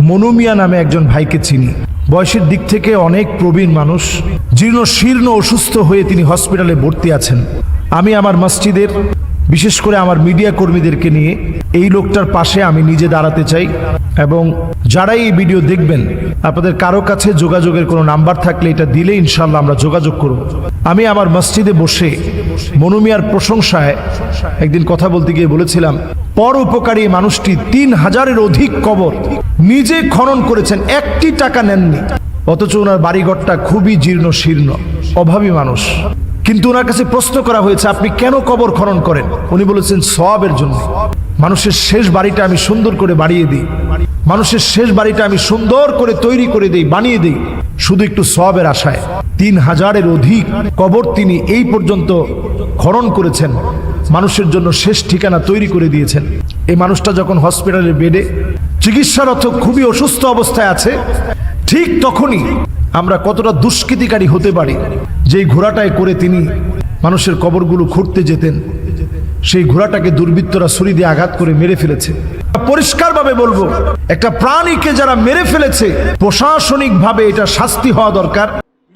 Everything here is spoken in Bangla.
মনুমিয়া নামে একজন ভাইকে চিনি। বয়সের দিক থেকে অনেক প্রবীণ মানুষ জীর্ণ শীর্ণ অসুস্থ হয়ে তিনি হসপিটালে ভর্তি আছেন। আমি আমার মসজিদের বিশেষ করে আমার মিডিয়া কর্মীদেরকে নিয়ে এই লোকটার পাশে আমি নিজে দাঁড়াতে চাই এবং যারাই এই ভিডিও দেখবেন, আপনাদের কারও কাছে যোগাযোগের কোনো নাম্বার থাকলে এটা দিলে ইনশাল্লাহ আমরা যোগাযোগ করব। আমি আমার মসজিদে বসে মনুমিয়ার প্রশংসায় একদিন কথা বলতে গিয়ে বলেছিলাম, পর উপকারী মানুষটি তিন হাজারের অধিক কবর নিজে খনন করেছেন, একটি টাকা নেননি। অথচ ওনার বাড়িঘরটা খুবই জীর্ণ শীর্ণ অভাবী মানুষ। কিন্তু ওনার কাছে প্রশ্ন করা হয়েছে, আপনি কেন কবর খনন করেন? উনি বলেছেন সবের জন্য। মানুষের শেষ বাড়িটা আমি সুন্দর করে বাড়িয়ে দিই। মানুষের শেষ বাড়িটা আমি সুন্দর করে তৈরি করে দিই, বানিয়ে দিই। শুধু একটু সবের আশায়। তিন হাজারের অধিক কবর তিনি এই পর্যন্ত খনন করেছেন। মানুষের জন্য শেষ ঠিকানা তৈরি করে দিয়েছেন। এই মানুষটা যখন হসপিটালের বেডে চিকিৎসারত খুবই অসুস্থ অবস্থায় আছে, ঠিক তখনই আমরা কতটা দুষ্কৃতিকারী হতে পারি? যেই ঘোড়াটায় করে তিনি মানুষের কবরগুলো খুঁড়তে যেতেন, সেই ঘোড়াটাকে দুর্বৃত্তরা ছুরি দিয়ে আঘাত করে মেরে ফেলেছে। পরিষ্কারভাবে বলব, একটা প্রাণীকে যারা মেরে ফেলেছে, প্রশাসনিকভাবে এটা শাস্তি হওয়া দরকার।